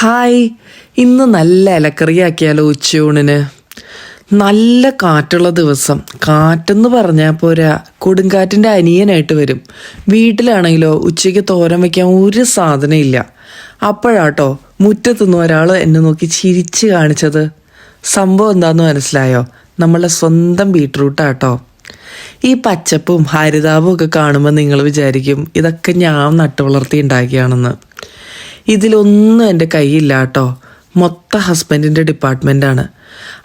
Hi. ഇന്ന് നല്ല ഇലക്കറിയാക്കിയാലോ ഉച്ചയൂണിന്? നല്ല കാറ്റുള്ള ദിവസം. കാറ്റെന്ന് പറഞ്ഞാൽ പോരാ കൊടുങ്കാറ്റിന്റെ അനിയനായിട്ട് വരും. വീട്ടിലാണെങ്കിലോ ഉച്ചയ്ക്ക് തോരൻ വയ്ക്കാൻ ഒരു സാധനം ഇല്ല അപ്പോഴാട്ടോ മുറ്റത്തുനിന്ന് ഒരാൾ എന്നെ നോക്കി ചിരിച്ച് കാണിച്ചത്. സംഭവം എന്താന്ന് മനസ്സിലായോ? നമ്മളെ സ്വന്തം ബീട്രൂട്ടാട്ടോ. ഈ പച്ചപ്പും ഹരിതാപവും ഒക്കെ കാണുമ്പോൾ നിങ്ങൾ വിചാരിക്കും ഇതൊക്കെ ഞാൻ നട്ടുവളർത്തി ഉണ്ടാക്കിയാണെന്ന്. ഇതിലൊന്നും എന്റെ കയ്യില്ല കേട്ടോ. മൊത്ത ഹസ്ബൻഡിന്റെ ഡിപ്പാർട്ട്മെന്റാണ്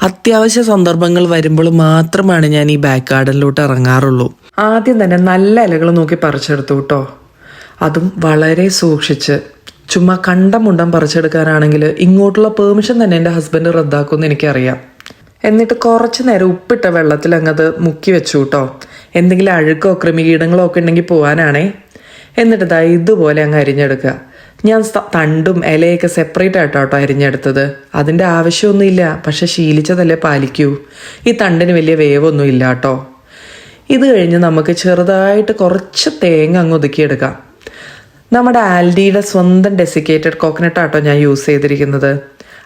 അത്യാവശ്യ സന്ദർഭങ്ങൾ വരുമ്പോൾ മാത്രമാണ് ഞാൻ ഈ ബാക്ക് ഗാർഡനിലോട്ട് ഇറങ്ങാറുള്ളൂ. ആദ്യം തന്നെ നല്ല ഇലകൾ നോക്കി പറിച്ചെടുത്തു കേട്ടോ. അതും വളരെ സൂക്ഷിച്ച്. ചുമ്മാ കണ്ടം മുണ്ടം പറിച്ചെടുക്കാനാണെങ്കിൽ ഇങ്ങോട്ടുള്ള പെർമിഷൻ തന്നെ എന്റെ ഹസ്ബൻഡ് റദ്ദാക്കുമെന്ന് എനിക്കറിയാം. എന്നിട്ട് കുറച്ച് നേരം ഉപ്പിട്ട വെള്ളത്തിൽ അങ്ങത് മുക്കി വെച്ചു കേട്ടോ. എന്തെങ്കിലും അഴുക്കോ കൃമികീടങ്ങളോ ഒക്കെ ഉണ്ടെങ്കിൽ പോകാനാണേ എന്നിട്ട് ദാ ഇതുപോലെ അങ്ങ് അരിഞ്ഞെടുക്കുക. ഞാൻ തണ്ടും ഇലയൊക്കെ സെപ്പറേറ്റ് ആയിട്ടോ കേട്ടോ അരിഞ്ഞെടുത്തത്. അതിന്റെ ആവശ്യമൊന്നുമില്ല. പക്ഷെ ശീലിച്ചതല്ലേ പാലിക്കൂ. ഈ തണ്ടിന് വലിയ വേവൊന്നും ഇല്ല കേട്ടോ ഇത് കഴിഞ്ഞ് നമുക്ക് ചെറുതായിട്ട് കുറച്ച് തേങ്ങ അങ്ങ് ഒതുക്കിയെടുക്കാം. നമ്മുടെ ആൽഡിയുടെ സ്വന്തം ഡെസിക്കേറ്റഡ് കോക്കനട്ട് ആട്ടോ ഞാൻ യൂസ് ചെയ്തിരിക്കുന്നത്.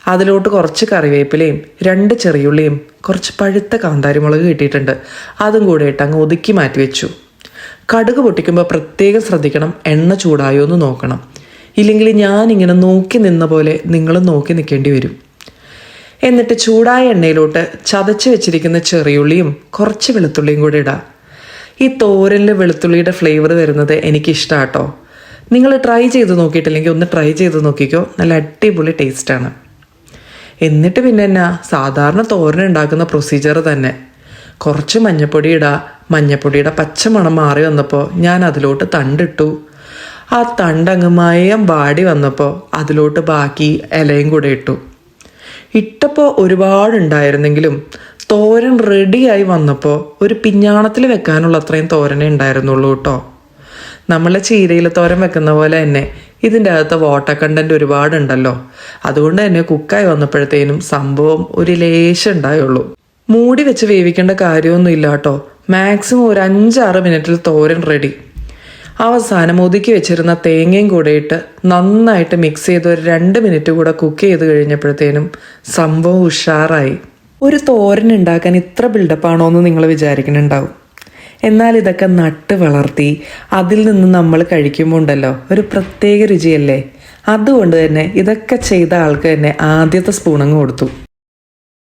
അതിലോട്ട് കുറച്ച് കറിവേപ്പിലയും രണ്ട് ചെറിയുള്ളിയും കുറച്ച് പഴുത്ത കാന്താരിമുളക് കിട്ടിയിട്ടുണ്ട്. അതും കൂടെ ഇട്ട് അങ്ങ് ഒതുക്കി മാറ്റി വെച്ചു കടുക് പൊട്ടിക്കുമ്പോൾ പ്രത്യേകം ശ്രദ്ധിക്കണം എണ്ണ ചൂടായോ എന്ന് നോക്കണം. ഇല്ലെങ്കിൽ ഞാനിങ്ങനെ നോക്കി നിന്ന പോലെ നിങ്ങളും നോക്കി നിൽക്കേണ്ടി വരും. എന്നിട്ട് ചൂടായ എണ്ണയിലോട്ട് ചതച്ച് വെച്ചിരിക്കുന്ന ചെറിയുള്ളിയും കുറച്ച് വെളുത്തുള്ളിയും കൂടെ ഇടാം. ഈ തോരനിൽ വെളുത്തുള്ളിയുടെ ഫ്ലേവർ വരുന്നത് എനിക്കിഷ്ടാട്ടോ. നിങ്ങൾ ട്രൈ ചെയ്ത് നോക്കിയിട്ടില്ലെങ്കിൽ ഒന്ന് ട്രൈ ചെയ്ത് നോക്കിക്കോ. നല്ല അടിപൊളി ടേസ്റ്റാണ് എന്നിട്ട് പിന്നെ എന്നാ? സാധാരണ തോരൻ ഉണ്ടാക്കുന്ന പ്രൊസീജിയർ തന്നെ. കുറച്ച് മഞ്ഞപ്പൊടി ഇടാ മഞ്ഞപ്പൊടിയുടെ പച്ചമണം മാറി വന്നപ്പോൾ ഞാൻ അതിലോട്ട് തണ്ടിട്ടു. ആ തണ്ടങ്ങ് മയം വാടി വന്നപ്പോൾ അതിലോട്ട് ബാക്കി ഇലയും കൂടെ ഇട്ടു. ഇട്ടപ്പോൾ ഒരുപാടുണ്ടായിരുന്നെങ്കിലും തോരൻ റെഡിയായി വന്നപ്പോൾ ഒരു പിഞ്ഞാണത്തിൽ വെക്കാനുള്ള അത്രയും തോരനേ ഉണ്ടായിരുന്നുള്ളൂ കേട്ടോ നമ്മളെ ചീരയിൽ തോരൻ വെക്കുന്ന പോലെ തന്നെ ഇതിന്റെ അകത്ത് വാട്ടർ കണ്ടന്റ് ഒരുപാടുണ്ടല്ലോ. അതുകൊണ്ട് തന്നെ കുക്കായി വന്നപ്പോഴത്തേനും സംഭവം ഒരു ലേശം ഉണ്ടായുള്ളൂ. മൂടി വെച്ച് വേവിക്കേണ്ട കാര്യമൊന്നും ഇല്ല കേട്ടോ മാക്സിമം ഒരു അഞ്ചാറ് മിനിറ്റിൽ തോരൻ റെഡി. അവസാനം ഒതുക്കി വെച്ചിരുന്ന തേങ്ങയും കൂടെ ഇട്ട് നന്നായിട്ട് മിക്സ് ചെയ്ത് ഒരു രണ്ട് മിനിറ്റ് കൂടെ കുക്ക് ചെയ്ത് കഴിഞ്ഞപ്പോഴത്തേനും സംഭവം ഉഷാറായി. ഒരു തോരൻ ഉണ്ടാക്കാൻ ഇത്ര ബിൽഡപ്പാണോ എന്ന് നിങ്ങൾ വിചാരിക്കുന്നുണ്ടാവും. എന്നാൽ ഇതൊക്കെ നട്ട് വളർത്തി അതിൽ നിന്ന് നമ്മൾ കഴിക്കുമ്പോൾ ഉണ്ടല്ലോ ഒരു പ്രത്യേക രുചിയല്ലേ? അതുകൊണ്ട് തന്നെ ഇതൊക്കെ ചെയ്ത ആൾക്ക് തന്നെ ആദ്യത്തെ സ്പൂണങ്ങ് കൊടുത്തു.